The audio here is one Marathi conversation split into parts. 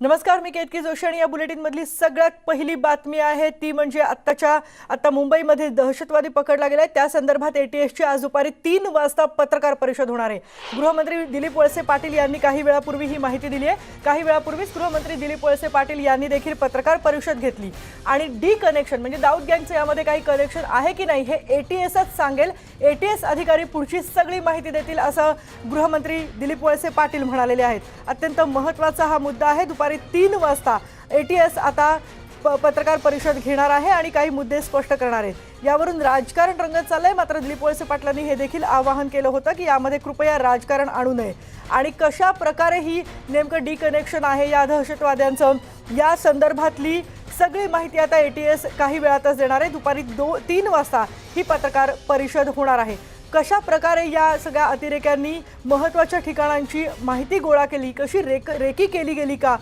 नमस्कार मी केतकी जोशी आणि या बुलेटिनमधली सगळ्यात पहिली बातमी आहे. ती म्हणजे आत्ताच्या आता मुंबईमध्ये दहशतवादी पकडला गेलाय. त्या संदर्भात एटीएसची आज दुपारी तीन वाजता पत्रकार परिषद होणार आहे. गृहमंत्री दिलीप वळसे पाटील यांनी काही वेळापूर्वी ही माहिती दिली आहे. काही वेळापूर्वीच गृहमंत्री दिलीप वळसे पाटील यांनी देखील पत्रकार परिषद घेतली. आणि डी कनेक्शन म्हणजे दाऊद गँगचं यामध्ये काही कनेक्शन आहे की नाही हे एटीएसच सांगेल. एटीएस अधिकारी पुढची सगळी माहिती देतील असं गृहमंत्री दिलीप वळसे पाटील म्हणालेले आहेत. अत्यंत महत्त्वाचा हा मुद्दा आहे. दुपारी दुपारी तीन वाजता एटीएस आता प पत्रकार परिषद घेणार आहे आणि काही मुद्दे स्पष्ट करणार आहेत. यावरून राजकारण रंगत चाललंय. मात्र दिलीप वळसे पाटलांनी हे देखील आवाहन केलं होतं की यामध्ये कृपया राजकारण आणू नये. आणि कशा प्रकारे ही नेमकं डी कनेक्शन आहे या दहशतवाद्यांचं या संदर्भातली सगळी माहिती आता एटीएस काही वेळातच देणार आहे. दुपारी दो तीन वाजता ही पत्रकार परिषद होणार आहे. कशा प्रकारे या सगळ्या अतिरेक्यांनी महत्त्वाच्या ठिकाणांची माहिती गोळा केली? कशी रेक रेकी केली गेली का?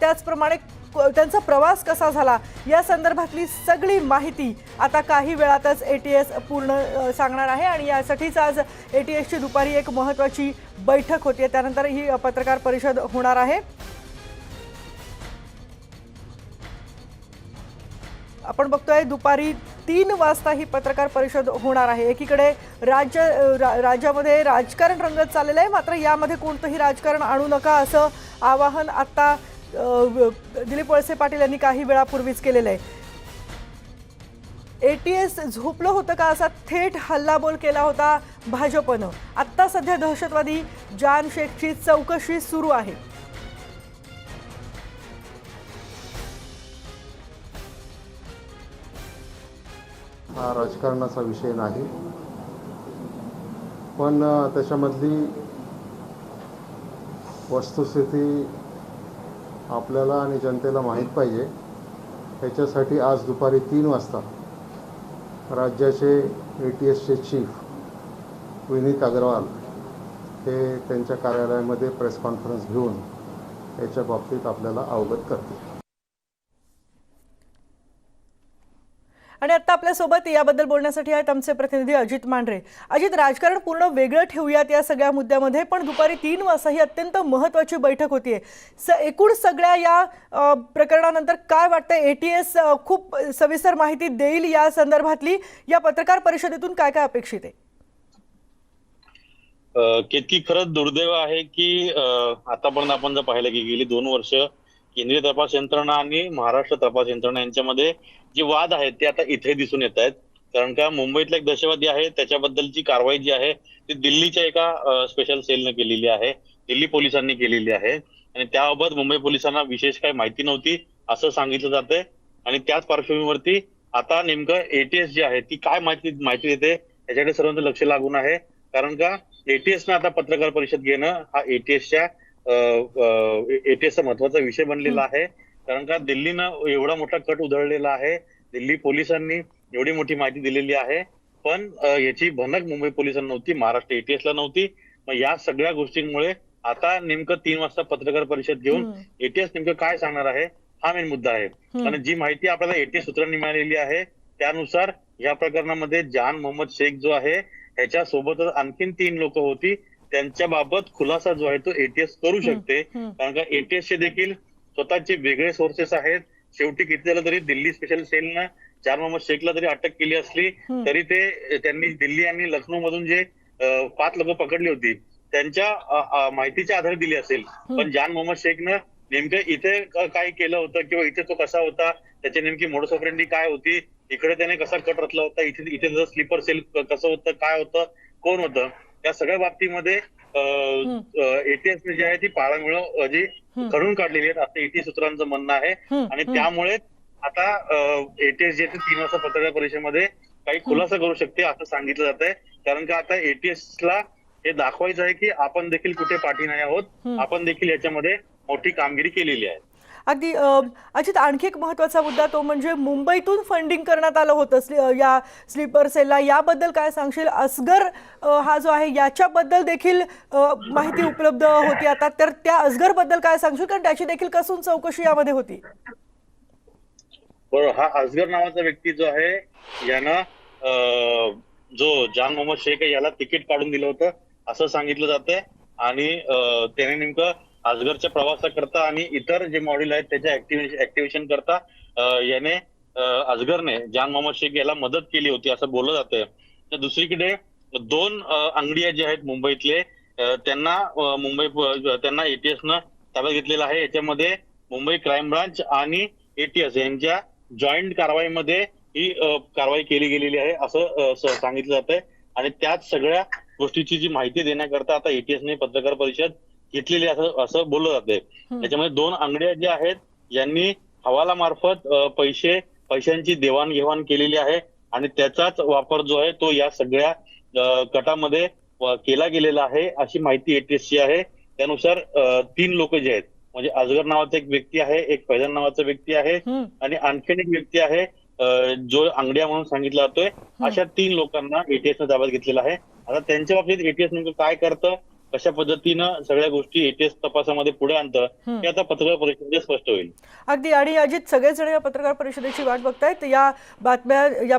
त्याचप्रमाणे त्यांचा प्रवास कसा झाला? या संदर्भातली सगळी माहिती आता काही वेळातच ए टी एस पूर्ण सांगणार आहे आणि यासाठीच आज ए टी एसची दुपारी एक महत्त्वाची बैठक होती. त्यानंतर ही पत्रकार परिषद होणार आहे. आपण बघतोय दुपारी तीन वाजता ही पत्रकार परिषद होणार आहे. एकीकडे राज्य रा- राज्यामध्ये राजकारण रंगत चाललेलं आहे. मात्र यामध्ये कोणतंही राजकारण आणू नका असं आवाहन आत्ता दिलीप वळसे पाटील यांनी काही वेळापूर्वीच केलेलं आहे. एटीएस झोपलं होतं का असा थेट हल्लाबोल केला होता भाजपनं. आत्ता सध्या दहशतवादी जान शेखची चौकशी सुरू आहे. हा राजकारणाचा विषय नाही. पण त्याच्यामधली वस्तुस्थिती आपल्याला आणि जनतेला माहीत पाहिजे. त्याच्यासाठी आज दुपारी तीन वाजता राज्याचे ए टी एसचे चीफ विनीत अग्रवाल हे त्यांच्या कार्यालयामध्ये प्रेस कॉन्फरन्स घेऊन याच्या बाबतीत आपल्याला अवगत करतील. आणि आता आपल्यासोबत याबद्दल बोलण्यासाठी आहेत आमचे प्रतिनिधी अजित मांढरे. अजित राजकारण पूर्ण वेगळं ठेवूयात या सगळ्या मुद्द्यामध्ये पण दुपारी तीन वाजता ही अत्यंत महत्त्वाची बैठक होतीये. स एकूण सगळ्या या प्रकरणानंतर काय वाटतं ए टी एस खूप सविस्तर माहिती देईल या संदर्भातली. या पत्रकार परिषदेतून काय काय अपेक्षित आहे? किती केतकी खरंच दुर्दैव आहे की आतापर्यंत आपण जर पाहिलं की गेली दोन वर्ष केंद्रीय तपास यंत्रणा आणि महाराष्ट्र तपास यंत्रणा यांच्यामध्ये जे वाद आहेत ते आता इथे दिसून येत आहेत. कारण का मुंबईतला एक दहशतवादी आहे त्याच्याबद्दलची कारवाई जी आहे ती दिल्लीच्या एका स्पेशल सेलनं केलेली आहे. दिल्ली पोलिसांनी केलेली आहे. आणि त्याबाबत मुंबई पोलिसांना विशेष काही माहिती नव्हती असं सांगितलं जाते. आणि त्याच पार्श्वभूमीवरती आता नेमकं एटीएस जी आहे ती काय माहिती माहिती देते याच्याकडे सर्वांचं लक्ष लागून आहे. कारण का एटीएस आता पत्रकार परिषद घेणं हा एटीएसच्या एटीएसचा महत्त्वाचा विषय बनलेला आहे. कारण का दिल्लीनं एवढा मोठा कट उधळलेला आहे. दिल्ली पोलिसांनी एवढी मोठी माहिती दिलेली आहे. पण याची भनक मुंबई पोलिसांना नव्हती महाराष्ट्र एटीएसला नव्हती. मग या सगळ्या गोष्टींमुळे आता नेमकं तीन वाजता पत्रकार परिषद घेऊन. एटीएस नेमकं काय सांगणार आहे हा मेन मुद्दा आहे. आणि जी माहिती आपल्याला एटीएस सूत्रांनी मिळालेली आहे त्यानुसार या प्रकरणामध्ये जान मोहम्मद शेख जो आहे ह्याच्या सोबतच आणखीन तीन लोक होती. त्यांच्या बाबत खुलासा जो आहे तो एटीएस करू शकते. कारण का एटीएस चे देखील स्वतःचे वेगळे सोर्सेस आहेत. शेवटी किती झालं तरी दिल्ली स्पेशल सेलनं जान मोहम्मद शेखला जरी अटक केली असली. तरी ते त्यांनी दिल्ली आणि लखनौ मधून जे पाच लोक पकडली होती त्यांच्या माहितीच्या आधारे दिली असेल. पण जान मोहम्मद शेखनं नेमकं इथे काय केलं होतं किंवा इथे तो कसा होता त्याची नेमकी मोडस ऑपरेंडी काय होती इकडे त्याने कसा कट रचला होता इथे इथे स्लीपर सेल कसं होतं काय होतं कोण होतं? या सगळ्या बाबतीमध्ये एटीएस जी आहे ती पाळामुळं जी घडून काढलेली आहेत असं एटी सूत्रांचं म्हणणं आहे. आणि. त्यामुळे आता एटीएस जे तीन वाजता पत्रकार परिषदेमध्ये काही खुलासा करू शकते असं सांगितलं जात आहे. कारण का आता एटीएस ला हे दाखवायचं आहे की आपण देखील कुठे पाठी नाही आहोत आपण देखील याच्यामध्ये मोठी कामगिरी केलेली आहे. अगदी अजित आणखी एक महत्त्वाचा मुद्दा तो म्हणजे मुंबईतून फंडिंग करण्यात आलं होतं. स्ली- या स्लीपर सेलला. याबद्दल काय सांगशील? असगर हा जो आहे याच्याबद्दल देखील माहिती उपलब्ध होती आता. तर त्या असगरबद्दल काय सांगशील? कारण त्याची देखील कसून चौकशी यामध्ये होती. बरोबर हा असगर नावाचा व्यक्ती जो आहे यानं जो जान मोहम्मद शेख आहे याला तिकीट काढून दिलं होतं. असं सांगितलं जातंय. आणि त्याने नेमकं आजगरच्या प्रवासाकरता आणि इतर जे मॉडेल आहेत त्याच्या ऍक्टिव्हेशन करता याने अजगरने जान मोहम्मद शेख याला मदत केली होती असं बोललं जातंय. तर दुसरीकडे दोन अंगडिया जे आहेत मुंबईतले त्यांना मुंबई त्यांना एटीएस न ताब्यात घेतलेलं आहे. याच्यामध्ये मुंबई क्राईम ब्रांच आणि एटीएस यांच्या जॉईंट कारवाईमध्ये ही कारवाई केली गेलेली आहे असं सांगितलं जात सांगितलं जातंय. आणि त्याच सगळ्या गोष्टीची जी माहिती देण्याकरता आता एटीएसने पत्रकार परिषद घेतलेली असं असं बोललं हम्म. त्याच्यामध्ये दोन अंगड्या ज्या आहेत यांनी हवालामार्फत अं, पैसे पैशांची देवाणघेवाण केलेली आहे आणि त्याचाच वापर जो आहे तो या सगळ्या अं, केला गेलेला आहे अशी माहिती एटीएस ची आहे. त्यानुसार तीन लोक जे आहेत म्हणजे अजगर नावाचा एक व्यक्ती आहे एक फैजन नावाचा व्यक्ती आहे. आणि आणखीन एक व्यक्ती आहे जो अंगड्या म्हणून सांगितला जातोय. अशा तीन लोकांना एटीएस न ताब्यात घेतलेला आहे. आता त्यांच्या बाबतीत एटीएस नेमकं काय करतं? कशा पद्धतीनं सगळ्या गोष्टी एटीएस तपासामध्ये पुढे आणतं. हे आता पत्रकार परिषदेत स्पष्ट होईल. अगदी. आणि अजित सगळेजण या पत्रकार परिषदेची वाट बघतायत. या बातम्या या बातम्या